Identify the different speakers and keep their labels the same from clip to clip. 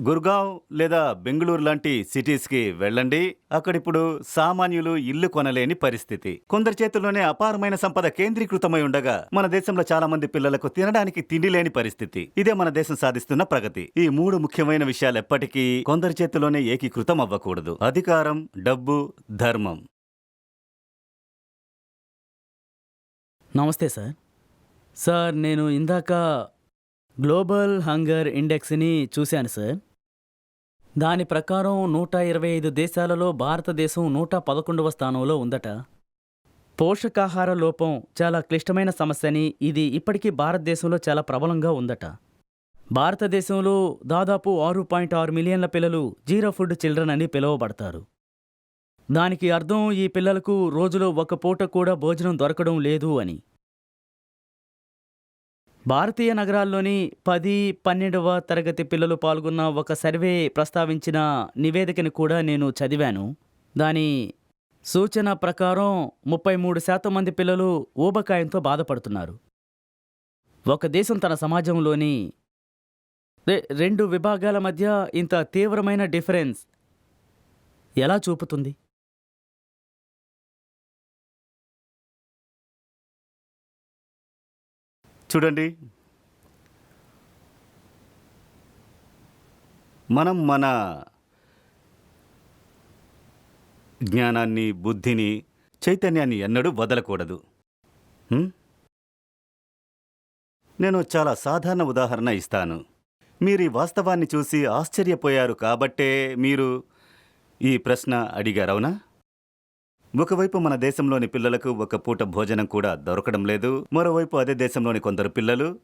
Speaker 1: గుర్గావ్ లేదా బెంగళూరు లాంటి సిటీస్కి వెళ్ళండి. అక్కడిప్పుడు సామాన్యులు ఇల్లు కొనలేని పరిస్థితి. కొందరి చేతుల్లోనే అపారమైన సంపద కేంద్రీకృతమై ఉండగా మన దేశంలో చాలా మంది పిల్లలకు తినడానికి తిండి లేని పరిస్థితి. ఇదే మన దేశం సాధిస్తున్న ప్రగతి. ఈ మూడు ముఖ్యమైన విషయాలు ఎప్పటికీ కొందరి చేతుల్లోనే ఏకీకృతం అవ్వకూడదు. అధికారం డబ్బు ధర్మం.
Speaker 2: నమస్తే సార్. సార్ నేను ఇందాక గ్లోబల్ హంగర్ ఇండెక్స్ని చూశాను సార్. దాని ప్రకారం నూట ఇరవై ఐదు దేశాలలో భారతదేశం నూట పదకొండవ స్థానంలో ఉందట. పోషకాహార లోపం చాలా క్లిష్టమైన సమస్యని ఇది ఇప్పటికీ భారతదేశంలో చాలా ప్రబలంగా ఉందట. భారతదేశంలో దాదాపు ఆరు పాయింట్ ఆరు మిలియన్ల పిల్లలు జీరో ఫుడ్ చిల్డ్రన్ అని పిలువబడతారు. దానికి అర్థం ఈ పిల్లలకు రోజులో ఒక పూట కూడా భోజనం దొరకడం లేదు అని. భారతీయ నగరాల్లోని పది పన్నెండవ తరగతి పిల్లలు పాల్గొన్న ఒక సర్వే ప్రస్తావించిన నివేదికని కూడా నేను చదివాను. దాని సూచన ప్రకారం ముప్పై మూడు శాతం మంది పిల్లలు ఊబకాయంతో బాధపడుతున్నారు. ఒక దేశం తన సమాజంలోని రెండు విభాగాల మధ్య ఇంత తీవ్రమైన డిఫరెన్స్ ఎలా చూపుతుంది?
Speaker 1: చూడండి. మనం మన జ్ఞానాన్ని బుద్ధిని చైతన్యాన్ని ఎన్నడూ వదలకూడదు. నేను చాలా సాధారణ ఉదాహరణ ఇస్తాను. మీరు ఈ వాస్తవాన్ని చూసి ఆశ్చర్యపోయారు కాబట్టే మీరు ఈ ప్రశ్న అడిగారవునా ఒకవైపు మన దేశంలోని పిల్లలకు ఒక పూట భోజనం కూడా దొరకడం లేదు మరోవైపు అదే దేశంలోని కొందరు పిల్లలు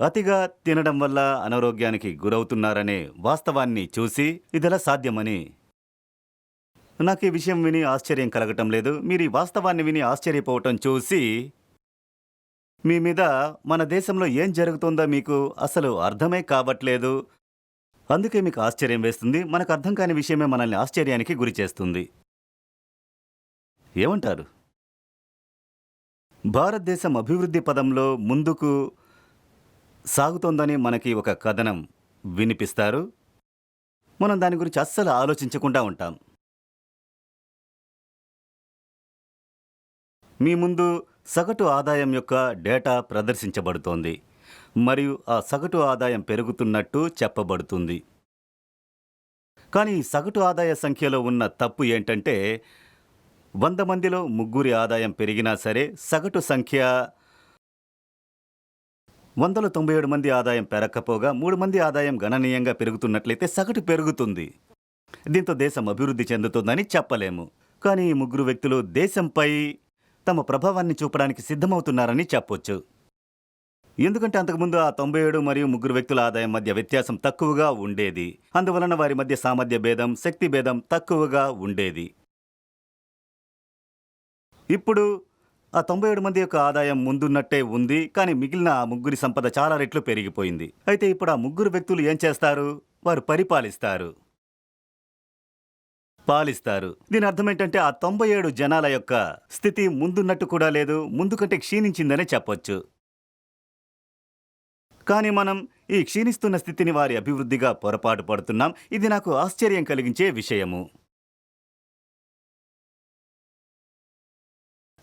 Speaker 1: అతిగా తినడం వల్ల అనారోగ్యానికి గురవుతున్నారనే వాస్తవాన్ని చూసి ఇదెలా సాధ్యమని నాకు ఈ విషయం విని ఆశ్చర్యం కలగటం లేదు. మీరు ఈ వాస్తవాన్ని విని ఆశ్చర్యపోవటం చూసి మీ మీద మన దేశంలో ఏం జరుగుతుందో మీకు అసలు అర్థమే కావట్లేదు. అందుకే మీకు ఆశ్చర్యం వేస్తుంది. మనకు అర్థం కాని విషయమే మనల్ని ఆశ్చర్యానికి గురి చేస్తుంది. ఏమంటారు? భారతదేశం అభివృద్ధి పదంలో ముందుకు సాగుతోందని మనకి ఒక కథనం వినిపిస్తారు. మనం దాని గురించి అస్సలు ఆలోచించకుండా ఉంటాం. మీ ముందు సగటు ఆదాయం యొక్క డేటా ప్రదర్శించబడుతోంది. మరియు ఆ సగటు ఆదాయం పెరుగుతున్నట్టు చెప్పబడుతుంది. కానీ సగటు ఆదాయ సంఖ్యలో ఉన్న తప్పు ఏంటంటే వంద మందిలో ముగ్గురి ఆదాయం పెరిగినా సరే సగటు సంఖ్య వందల తొంభై ఏడు మంది ఆదాయం పెరగకపోగా మూడు మంది ఆదాయం గణనీయంగా పెరుగుతున్నట్లయితే సగటు పెరుగుతుంది. దీంతో దేశం అభివృద్ధి చెందుతుందని చెప్పలేము. కానీ ఈ ముగ్గురు వ్యక్తులు దేశంపై తమ ప్రభావాన్ని చూపడానికి సిద్ధమవుతున్నారని చెప్పొచ్చు. ఎందుకంటే అంతకుముందు ఆ తొంభై ఏడు మరియు ముగ్గురు వ్యక్తుల ఆదాయం మధ్య వ్యత్యాసం తక్కువగా ఉండేది. అందువలన వారి మధ్య సామర్థ్య భేదం శక్తి భేదం తక్కువగా ఉండేది. ఇప్పుడు ఆ తొంభై ఏడు మంది యొక్క ఆదాయం ముందున్నట్టే ఉంది కానీ మిగిలిన ఆ ముగ్గురి సంపద చాలా రెట్లు పెరిగిపోయింది. అయితే ఇప్పుడు ఆ ముగ్గురు వ్యక్తులు ఏం చేస్తారు? వారు పరిపాలిస్తారు. పాలిస్తారు. దీని అర్థం ఏంటంటే ఆ తొంభై ఏడు జనాల యొక్క స్థితి ముందున్నట్టు కూడా లేదు ముందు కంటే క్షీణించిందనే చెప్పొచ్చు. కానీ మనం ఈ క్షీణిస్తున్న స్థితిని వారి అభివృద్ధిగా పొరపాటు పడుతున్నాం. ఇది నాకు ఆశ్చర్యం కలిగించే విషయము.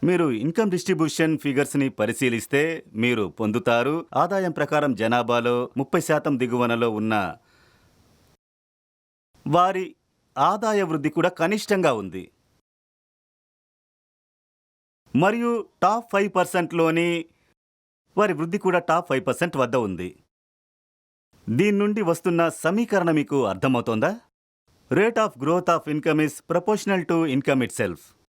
Speaker 1: మీరు ఇన్కమ్ డిస్ట్రిబ్యూషన్ ఫిగర్స్ని పరిశీలిస్తే మీరు పొందుతారు. ఆదాయం ప్రకారం జనాభాలో ముప్పై శాతం దిగువనలో ఉన్న వారి ఆదాయ వృద్ధి కూడా కనిష్టంగా ఉంది. మరియు టాప్ ఫైవ్ పర్సెంట్లోని వారి వృద్ధి కూడా టాప్ ఫైవ్ పర్సెంట్ వద్ద ఉంది. దీని నుండి వస్తున్న సమీకరణ మీకు అర్థమవుతోందా? Rate of growth of income is proportional to income itself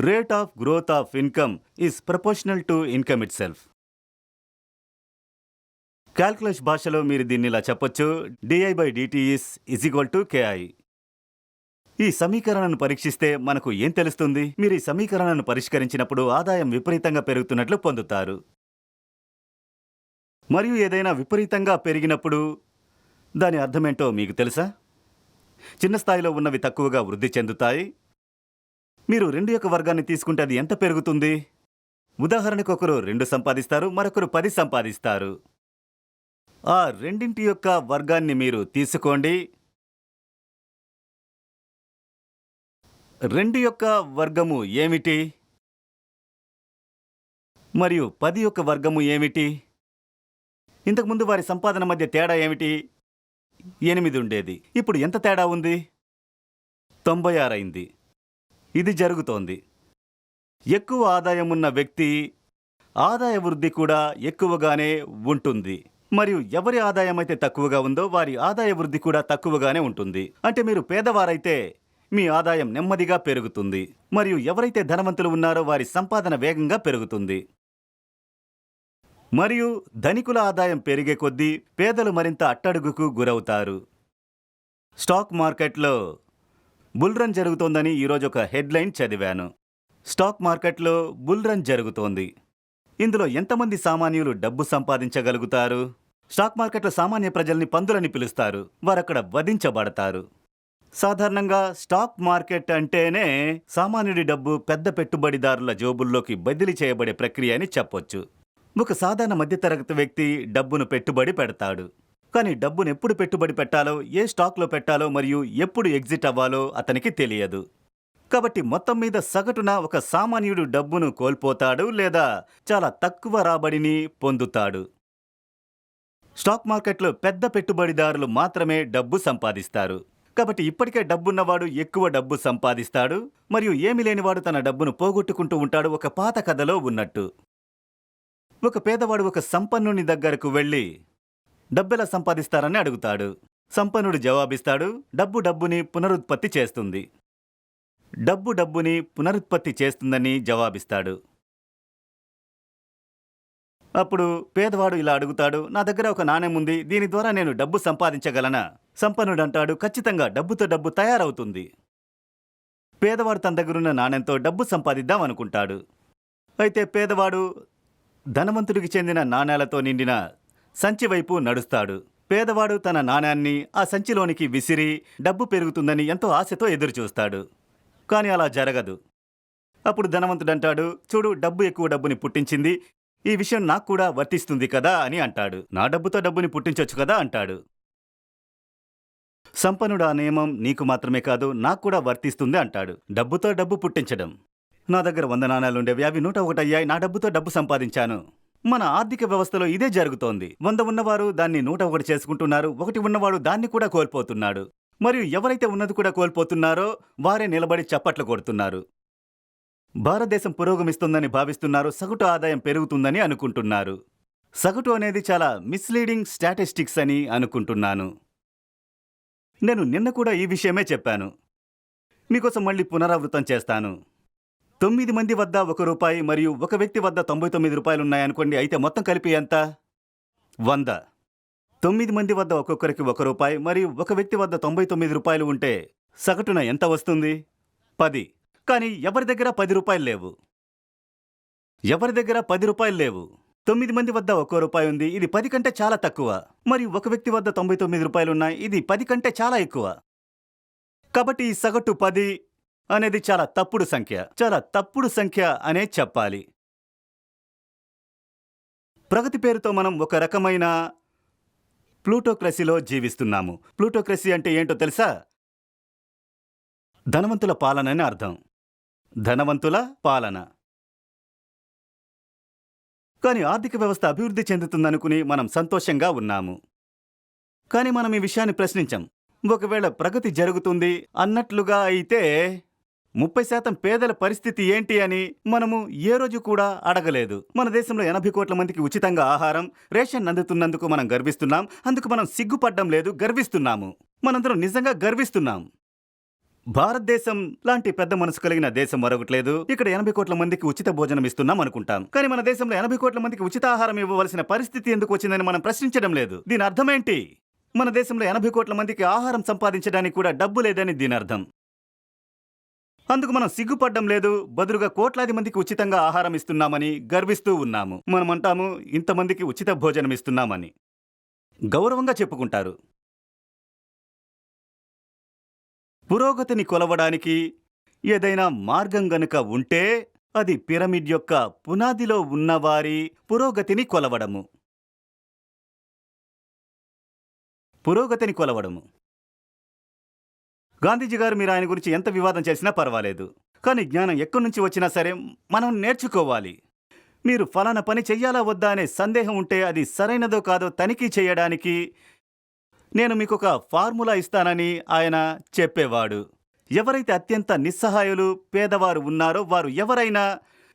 Speaker 1: rate of growth of income is proportional to income itself calculus భాషలో మీరు దీన్ని ఇలా చెప్పొచ్చు. D I by D T is is equal to K I ఈ సమీకరణను పరీక్షిస్తే మనకు ఏం తెలుస్తుంది? మీరు ఈ సమీకరణను పరిష్కరించినప్పుడు ఆదాయం విపరీతంగా పెరుగుతున్నట్లు పొందుతారు. మరియు ఏదైనా విపరీతంగా పెరిగినప్పుడు దాని అర్థమేంటో మీకు తెలుసా? చిన్న స్థాయిలో ఉన్నవి తక్కువగా వృద్ధి చెందుతాయి. మీరు రెండు యొక్క వర్గాన్ని తీసుకుంటే అది ఎంత పెరుగుతుంది? ఉదాహరణకు ఒకరు రెండు సంపాదిస్తారు మరొకరు పది సంపాదిస్తారు. ఆ రెండింటి యొక్క వర్గాన్ని మీరు తీసుకోండి. రెండు యొక్క వర్గము ఏమిటి? మరియు పది యొక్క వర్గము ఏమిటి? ఇంతకుముందు వారి సంపాదన మధ్య తేడా ఏమిటి? ఎనిమిది ఉండేది. ఇప్పుడు ఎంత తేడా ఉంది? తొంభై ఆరు అయింది. ఇది జరుగుతోంది. ఎక్కువ ఆదాయం ఉన్న వ్యక్తి ఆదాయ వృద్ధి కూడా ఎక్కువగానే ఉంటుంది. మరియు ఎవరి ఆదాయం అయితే తక్కువగా ఉందో వారి ఆదాయ వృద్ధి కూడా తక్కువగానే ఉంటుంది. అంటే మీరు పేదవారైతే మీ ఆదాయం నెమ్మదిగా పెరుగుతుంది. మరియు ఎవరైతే ధనవంతులు ఉన్నారో వారి సంపాదన వేగంగా పెరుగుతుంది. మరియు ధనికుల ఆదాయం పెరిగే కొద్దీ పేదలు మరింత అట్టడుగుకు గురవుతారు. స్టాక్ మార్కెట్లో బుల్ రన్ జరుగుతోందని ఈరోజు ఒక హెడ్లైన్ చదివాను. స్టాక్ మార్కెట్లో బుల్ రన్ జరుగుతోంది. ఇందులో ఎంతమంది సామాన్యులు డబ్బు సంపాదించగలుగుతారు? స్టాక్ మార్కెట్లో సామాన్య ప్రజల్ని పందులని పిలుస్తారు. వారక్కడ వధించబడతారు. సాధారణంగా స్టాక్ మార్కెట్ అంటేనే సామాన్యుడి డబ్బు పెద్ద పెట్టుబడిదారుల జోబుల్లోకి బదిలీ చేయబడే ప్రక్రియ అని చెప్పొచ్చు. ఒక సాధారణ మధ్యతరగతి వ్యక్తి డబ్బును పెట్టుబడి పెడతాడు. కానీ డబ్బును ఎప్పుడు పెట్టుబడి పెట్టాలో ఏ స్టాక్లో పెట్టాలో మరియు ఎప్పుడు ఎగ్జిట్ అవ్వాలో అతనికి తెలియదు. కాబట్టి మొత్తం మీద సగటున ఒక సామాన్యుడు డబ్బును కోల్పోతాడు లేదా చాలా తక్కువ రాబడిని పొందుతాడు. స్టాక్ మార్కెట్లో పెద్ద పెట్టుబడిదారులు మాత్రమే డబ్బు సంపాదిస్తారు. కాబట్టి ఇప్పటికే డబ్బున్నవాడు ఎక్కువ డబ్బు సంపాదిస్తాడు మరియు ఏమీ లేనివాడు తన డబ్బును పోగొట్టుకుంటూ ఉంటాడు ఒక పాత కథలో ఉన్నట్టు. ఒక పేదవాడు ఒక సంపన్నుని దగ్గరకు వెళ్ళి డబ్బెలా సంపాదిస్తారని అడుగుతాడు. సంపన్నుడు జవాబిస్తాడు. డబ్బు డబ్బుని పునరుత్పత్తి చేస్తుంది. డబ్బు డబ్బుని పునరుత్పత్తి చేస్తుందని జవాబిస్తాడు. అప్పుడు పేదవాడు ఇలా అడుగుతాడు. నా దగ్గర ఒక నాణ్యం ఉంది. దీని ద్వారా నేను డబ్బు సంపాదించగలనా? సంపన్నుడు అంటాడు ఖచ్చితంగా డబ్బుతో డబ్బు తయారవుతుంది. పేదవాడు తన దగ్గరున్న నాణెంతో డబ్బు సంపాదిద్దాం అనుకుంటాడు. అయితే పేదవాడు ధనవంతుడికి చెందిన నాణ్యాలతో నిండిన సంచి వైపు నడుస్తాడు. పేదవాడు తన నాణ్యాన్ని ఆ సంచిలోనికి విసిరి డబ్బు పెరుగుతుందని ఎంతో ఆశతో ఎదురుచూస్తాడు. కానీ అలా జరగదు. అప్పుడు ధనవంతుడు అంటాడు చూడు డబ్బు ఎక్కువ డబ్బుని పుట్టించింది. ఈ విషయం నాకు కూడా వర్తిస్తుంది కదా అని అంటాడు. నా డబ్బుతో డబ్బుని పుట్టించొచ్చు కదా అంటాడు. సంపన్నుడు ఆ నియమం నీకు మాత్రమే కాదు నాకు కూడా వర్తిస్తుంది అంటాడు. డబ్బుతో డబ్బు పుట్టించడం. నా దగ్గర వంద నాణాలుండేవి అవి నూట ఒకటి అయ్యాయి. నా డబ్బుతో డబ్బు సంపాదించాను. మన ఆర్థిక వ్యవస్థలో ఇదే జరుగుతోంది. వంద ఉన్నవారు దాన్ని నూట ఒకటి చేసుకుంటున్నారు. ఒకటి ఉన్నవాడు దాన్ని కూడా కోల్పోతున్నాడు. మరియు ఎవరైతే ఉన్నది కూడా కోల్పోతున్నారో వారే నిలబడి చప్పట్లు కొడుతున్నారు. భారతదేశం పురోగమిస్తుందని భావిస్తున్నారు. సగటు ఆదాయం పెరుగుతుందని అనుకుంటున్నారు. సగటు అనేది చాలా మిస్లీడింగ్ స్టాటిస్టిక్స్ అని అనుకుంటున్నాను. నేను నిన్న కూడా ఈ విషయమే చెప్పాను. మీకోసం మళ్ళీ పునరావృతం చేస్తాను. తొమ్మిది మంది వద్ద ఒక రూపాయి మరియు ఒక వ్యక్తి వద్ద తొంభై తొమ్మిది రూపాయలు ఉన్నాయనుకోండి అయితే మొత్తం కలిపి ఎంత? వంద. తొమ్మిది మంది వద్ద ఒక్కొక్కరికి ఒక రూపాయి మరియు ఒక వ్యక్తి వద్ద తొంభై తొమ్మిది రూపాయలు ఉంటే సగటున ఎంత వస్తుంది? పది. కానీ ఎవరి దగ్గర పది రూపాయలు లేవు? ఎవరి దగ్గర పది రూపాయలు లేవు? తొమ్మిది మంది వద్ద ఒక్కో రూపాయి ఉంది ఇది పది కంటే చాలా తక్కువ. మరియు ఒక వ్యక్తి వద్ద తొంభై తొమ్మిది రూపాయలు ఉన్నాయి ఇది పది కంటే చాలా ఎక్కువ. కాబట్టి ఈ సగటు పది అనేది చాలా తప్పుడు సంఖ్య. చాలా తప్పుడు సంఖ్య అనే చెప్పాలి. ప్రగతి పేరుతో మనం ఒక రకమైన ప్లూటోక్రసీలో జీవిస్తున్నాము. ప్లూటోక్రసీ అంటే ఏంటో తెలుసా? ధనవంతుల పాలన అని అర్థం. ధనవంతుల పాలన. కానీ ఆర్థిక వ్యవస్థ అభివృద్ధి చెందుతుందనుకుని మనం సంతోషంగా ఉన్నాము. కానీ మనం ఈ విషయాన్ని ప్రశ్నించాం. ఒకవేళ ప్రగతి జరుగుతుంది అన్నట్లుగా అయితే ముప్పై శాతం పేదల పరిస్థితి ఏంటి అని మనము ఏ రోజు కూడా అడగలేదు. మన దేశంలో ఎనభై కోట్ల మందికి ఉచితంగా ఆహారం రేషన్ అందుతున్నందుకు మనం గర్విస్తున్నాం. అందుకు మనం సిగ్గుపడ్డం లేదు గర్విస్తున్నాము. మనందరం నిజంగా గర్విస్తున్నాం. భారతదేశం లాంటి పెద్ద మనసు కలిగిన దేశం మరొకట్లేదు. ఇక్కడ ఎనభై కోట్ల మందికి ఉచిత భోజనం ఇస్తున్నాం అనుకుంటాం. కానీ మన దేశంలో ఎనభై కోట్ల మందికి ఉచిత ఆహారం ఇవ్వవలసిన పరిస్థితి ఎందుకు వచ్చిందని మనం ప్రశ్నించడం లేదు. దీని అర్థమేంటి మన దేశంలో ఎనభై కోట్ల మందికి ఆహారం సంపాదించడానికి కూడా డబ్బు లేదని దీని అర్థం. అందుకు మనం సిగ్గుపడ్డం లేదు. బదులుగా కోట్లాది మందికి ఉచితంగా ఆహారం ఇస్తున్నామని గర్విస్తూ ఉన్నాము. మనం అంటాము ఇంతమందికి ఉచిత భోజనం ఇస్తున్నామని. గౌరవంగా చెప్పుకుంటారు. పురోగతిని కొలవడానికి ఏదైనా మార్గం గనుక ఉంటే అది పిరమిడ్ యొక్క పునాదిలో ఉన్నవారి పురోగతిని కొలవడము. పురోగతిని కొలవడము. గాంధీజీ గారు మీరు ఆయన గురించి ఎంత వివాదం చేసినా పర్వాలేదు. కానీ జ్ఞానం ఎక్కడి నుంచి వచ్చినా సరే మనం నేర్చుకోవాలి. మీరు ఫలానా పని చెయ్యాలా వద్దా అనే సందేహం ఉంటే అది సరైనదో కాదో తనిఖీ చేయడానికి నేను మీకు ఒక ఫార్ములా ఇస్తానని ఆయన చెప్పేవాడు. ఎవరైతే అత్యంత నిస్సహాయులు పేదవారు ఉన్నారో వారు ఎవరైనా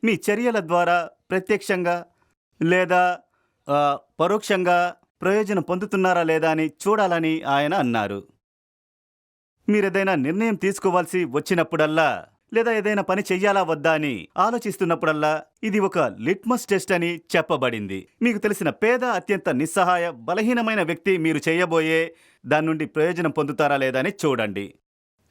Speaker 1: మీ చర్యల ద్వారా ప్రత్యక్షంగా లేదా పరోక్షంగా ప్రయోజనం పొందుతున్నారా లేదా అని చూడాలని ఆయన అన్నారు. మీరేదైనా నిర్ణయం తీసుకోవాల్సి వచ్చినప్పుడల్లా లేదా ఏదైనా పని చెయ్యాలా వద్దా అని ఆలోచిస్తున్నప్పుడల్లా ఇది ఒక లిట్మస్ టెస్ట్ అని చెప్పబడింది. మీకు తెలిసిన పేద అత్యంత నిస్సహాయ బలహీనమైన వ్యక్తి మీరు చేయబోయే దాని నుండి ప్రయోజనం పొందుతారా లేదా అని చూడండి.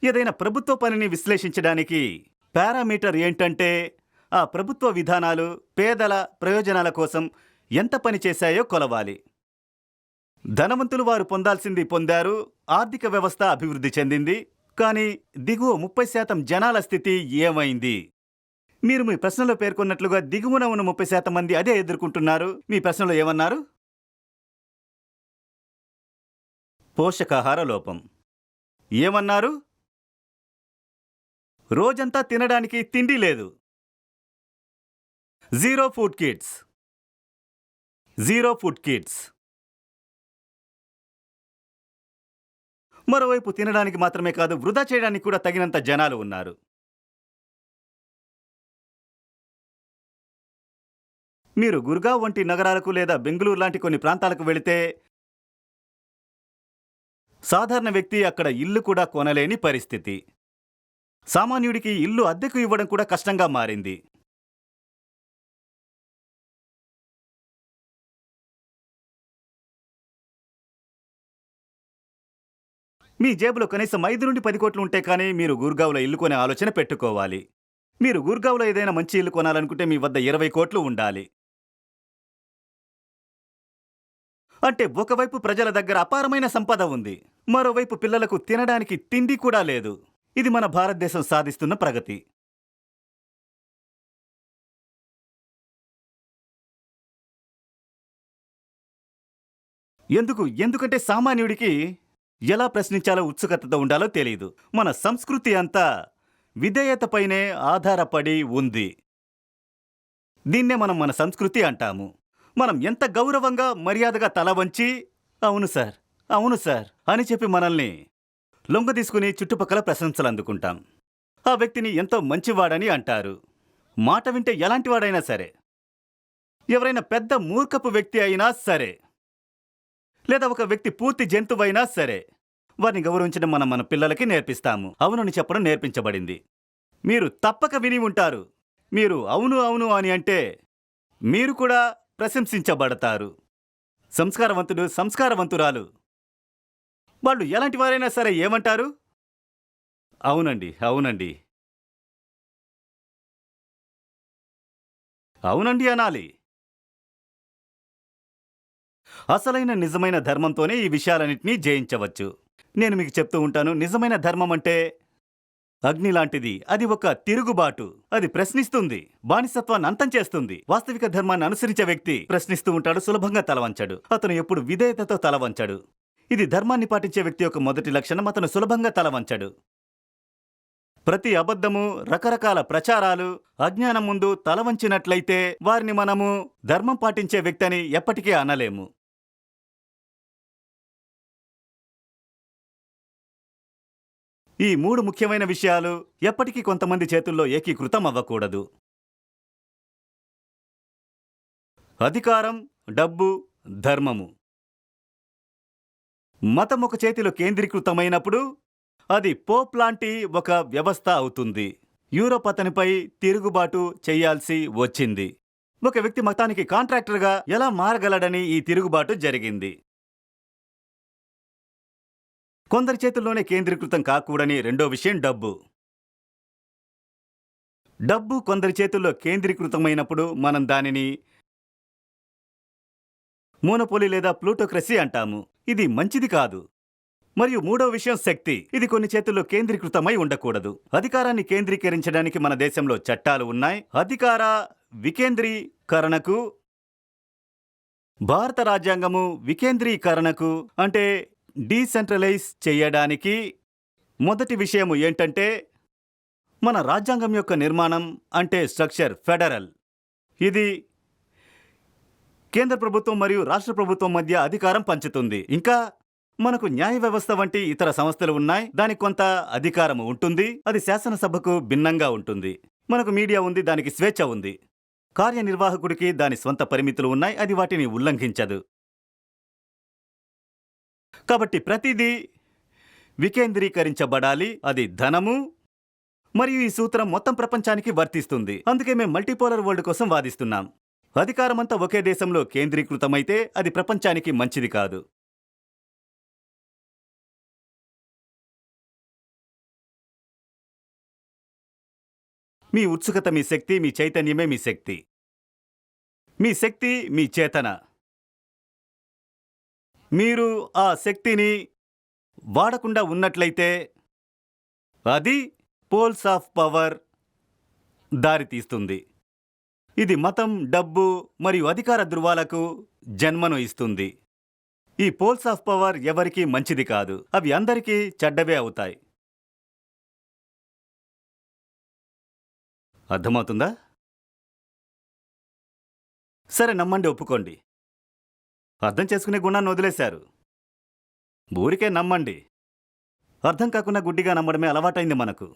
Speaker 1: ఏదైనా ప్రభుత్వ పనిని విశ్లేషించడానికి పారామీటర్ ఏంటంటే ఆ ప్రభుత్వ విధానాలు పేదల ప్రయోజనాల కోసం ఎంత పని చేశాయో కొలవాలి. ధనవంతులు వారు పొందాల్సింది పొందారు ఆర్థిక వ్యవస్థ అభివృద్ధి చెందింది కానీ దిగువ ముప్పై శాతం జనాల స్థితి ఏమైంది? మీరు మీ ప్రశ్నలో పేర్కొన్నట్లుగా దిగువన ఉన్న ముప్పై శాతం మంది అదే ఎదుర్కొంటున్నారు. మీ ప్రశ్నలో ఏమన్నారు? పోషకాహార లోపం. ఏమన్నారు? రోజంతా తినడానికి తిండి లేదు. Zero food kids zero food kids మరోవైపు తినడానికి మాత్రమే కాదు వృధా చేయడానికి కూడా తగినంత జనాలు ఉన్నారు. మీరు గుర్గావ్ వంటి నగరాలకు లేదా బెంగళూరు లాంటి కొన్ని ప్రాంతాలకు వెళితే సాధారణ వ్యక్తి అక్కడ ఇల్లు కూడా కొనలేని పరిస్థితి. సామాన్యుడికి ఇల్లు అద్దెకు ఇవ్వడం కూడా కష్టంగా మారింది. మీ జేబులో కనీసం ఐదు నుండి పది కోట్లు ఉంటే కానీ మీరు గుర్గావ్లో ఇల్లు కొనే ఆలోచన పెట్టుకోవాలి. మీరు గుర్గావ్లో ఏదైనా మంచి ఇల్లు కొనాలనుకుంటే మీ వద్ద ఇరవై కోట్లు ఉండాలి. అంటే ఒకవైపు ప్రజల దగ్గర అపారమైన సంపద ఉంది. మరోవైపు పిల్లలకు తినడానికి తిండి కూడా లేదు. ఇది మన భారతదేశం సాధిస్తున్న ప్రగతి. ఎందుకు? ఎందుకంటే సామాన్యుడికి ఎలా ప్రశ్నించాలో ఉత్సుకతతో ఉండాలో తెలియదు మన సంస్కృతి అంతా విధేయతపైనే ఆధారపడి ఉంది. దీన్నే మనం మన సంస్కృతి అంటాము. మనం ఎంత గౌరవంగా మర్యాదగా తల వంచి అవును సార్ అవును సార్ అని చెప్పి మనల్ని లొంగ తీసుకుని చుట్టుపక్కల ప్రశంసలు అందుకుంటాం. ఆ వ్యక్తిని ఎంతో మంచివాడని అంటారు. మాట వింటే ఎలాంటివాడైనా సరే ఎవరైనా పెద్ద మూర్ఖపు వ్యక్తి అయినా సరే లేదా ఒక వ్యక్తి పూర్తి జంతువైనా సరే వారిని గౌరవించడం మనం మన పిల్లలకి నేర్పిస్తాము. అవునని చెప్పడం నేర్పించబడింది. మీరు తప్పక విని ఉంటారు. మీరు అవును అవును అని అంటే మీరు కూడా ప్రశంసించబడతారు. సంస్కారవంతుడు సంస్కారవంతురాలు. వాళ్ళు ఎలాంటి వారైనా సరే ఏమంటారు? అవునండి అవునండి. అవునండి అనాలి. అసలైన నిజమైన ధర్మంతోనే ఈ విషయాలన్నింటినీ జయించవచ్చు. నేను మీకు చెప్తూ ఉంటాను నిజమైన ధర్మం అంటే అగ్ని లాంటిది. అది ఒక తిరుగుబాటు. అది ప్రశ్నిస్తుంది. బానిసత్వాన్ని అంతం చేస్తుంది. వాస్తవిక ధర్మాన్ని అనుసరించే వ్యక్తి ప్రశ్నిస్తూ ఉంటాడు సులభంగా తలవంచడు. అతను ఎప్పుడు విధేయతతో తలవంచడు. ఇది ధర్మాన్ని పాటించే వ్యక్తి యొక్క మొదటి లక్షణం అతను సులభంగా తలవంచడు. ప్రతి అబద్ధము రకరకాల ప్రచారాలు అజ్ఞానం ముందు తలవంచినట్లయితే వారిని మనము ధర్మం పాటించే వ్యక్తి అని ఎప్పటికీ అనలేము. ఈ మూడు ముఖ్యమైన విషయాలు ఎప్పటికీ కొంతమంది చేతుల్లో ఏకీకృతం అవ్వకూడదు అధికారం డబ్బు ధర్మము. మతం ఒక చేతిలో కేంద్రీకృతమైనప్పుడు అది పోప్ లాంటి ఒక వ్యవస్థ అవుతుంది. యూరోప్ అతనిపై తిరుగుబాటు చేయాల్సి వచ్చింది. ఒక వ్యక్తి మతానికి కాంట్రాక్టర్గా ఎలా మారగలడని ఈ తిరుగుబాటు జరిగింది. కొందరి చేతుల్లోనే కేంద్రీకృతం కాకూడని రెండో విషయం డబ్బు. డబ్బు కొందరి చేతుల్లో కేంద్రీకృతమైనప్పుడు మనం దానిని మోనోపోలి లేదా ప్లూటోక్రసీ అంటాము. ఇది మంచిది కాదు. మరియు మూడో విషయం శక్తి. ఇది కొన్ని చేతుల్లో కేంద్రీకృతమై ఉండకూడదు. అధికారాన్ని కేంద్రీకరించడానికి మన దేశంలో చట్టాలు ఉన్నాయి. అధికార వికేంద్రీకరణకు భారత రాజ్యాంగము వికేంద్రీకరణకు అంటే డీసెంట్రలైజ్ చేయడానికి మొదటి విషయం ఏంటంటే మన రాజ్యాంగం యొక్క నిర్మాణం అంటే స్ట్రక్చర్ ఫెడరల్. ఇది కేంద్ర ప్రభుత్వం మరియు రాష్ట్ర ప్రభుత్వం మధ్య అధికారం పంచుతుంది. ఇంకా మనకు న్యాయ వ్యవస్థ వంటి ఇతర సంస్థలు ఉన్నాయి. దానికి కొంత అధికారం ఉంటుంది. అది శాసనసభకు భిన్నంగా ఉంటుంది. మనకు మీడియా ఉంది. దానికి స్వేచ్ఛ ఉంది. కార్యనిర్వాహకుడికి దాని స్వంత పరిమితులు ఉన్నాయి. అది వాటిని ఉల్లంఘించదు. కాబట్టి ప్రతిదీ వికేంద్రీకరించబడాలి. అది ధనము మరియు ఈ సూత్రం మొత్తం ప్రపంచానికి వర్తిస్తుంది. అందుకే మేము మల్టీపోలర్ వరల్డ్ కోసం వాదిస్తున్నాం. అధికారమంతా ఒకే దేశంలో కేంద్రీకృతమైతే అది ప్రపంచానికి మంచిది కాదు. మీ ఉత్సుకత మీ శక్తి మీ చైతన్యమే మీ శక్తి. మీ శక్తి మీ చేతన. మీరు ఆ శక్తిని వాడకుండా ఉన్నట్లయితే అది పోల్స్ ఆఫ్ పవర్ దారితీస్తుంది ఇది మతం డబ్బు మరియు అధికార ధృవాలకు జన్మను ఇస్తుంది. ఈ పోల్స్ ఆఫ్ పవర్ ఎవరికీ మంచిది కాదు. అవి అందరికీ చెడ్డవే అవుతాయి. అర్థమవుతుందా? సరే నమ్మండి ఒప్పుకోండి. అర్థం చేసుకునే గుణాన్ని వదిలేశారు. ఊరికే నమ్మండి. అర్థం కాకుండా గుడ్డిగా నమ్మడమే అలవాటైంది మనకు.